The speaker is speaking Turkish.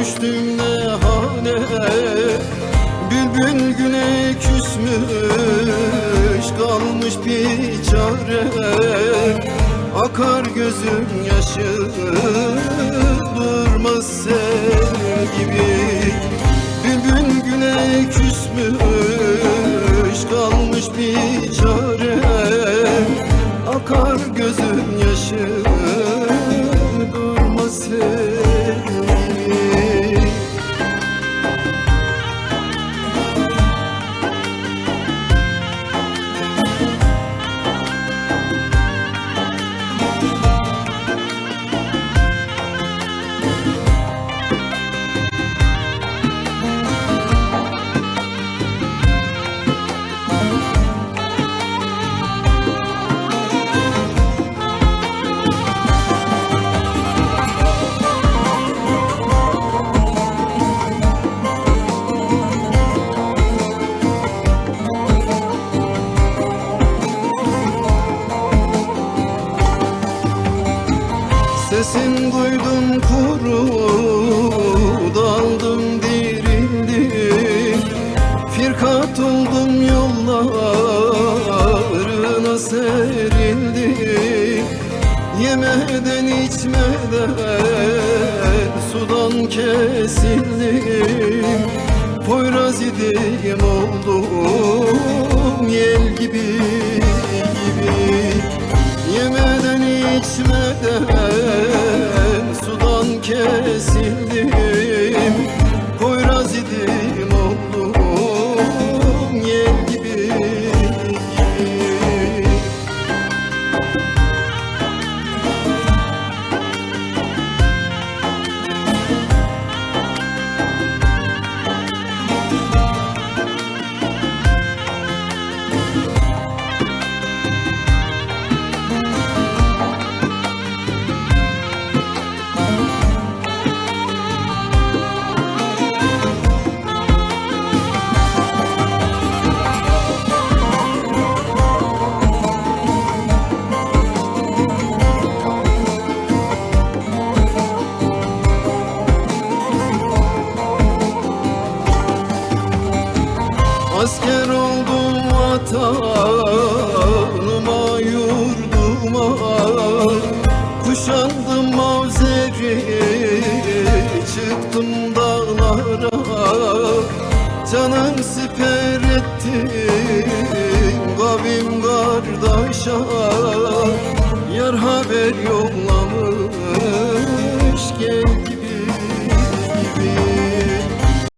düştüm ne Bülbül güne küsmüş kalmış bir çare Akar gözüm yaşı durmaz sen gibi. Bülbül güne küsmüş kalmış bir çare Akar gözüm yaşı durmaz sen Sesin duydum kuru Daldım dirildim Firkat oldum yollarına serildim Yemeden içmeden sudan kesildim Poyraz idim oldum yel gibi gibi. Yemeden içmeden Asker oldum vatanıma yurduma. Kuşandım mavzeri çıktım dağlara. Canım siper ettim kavim kardeşa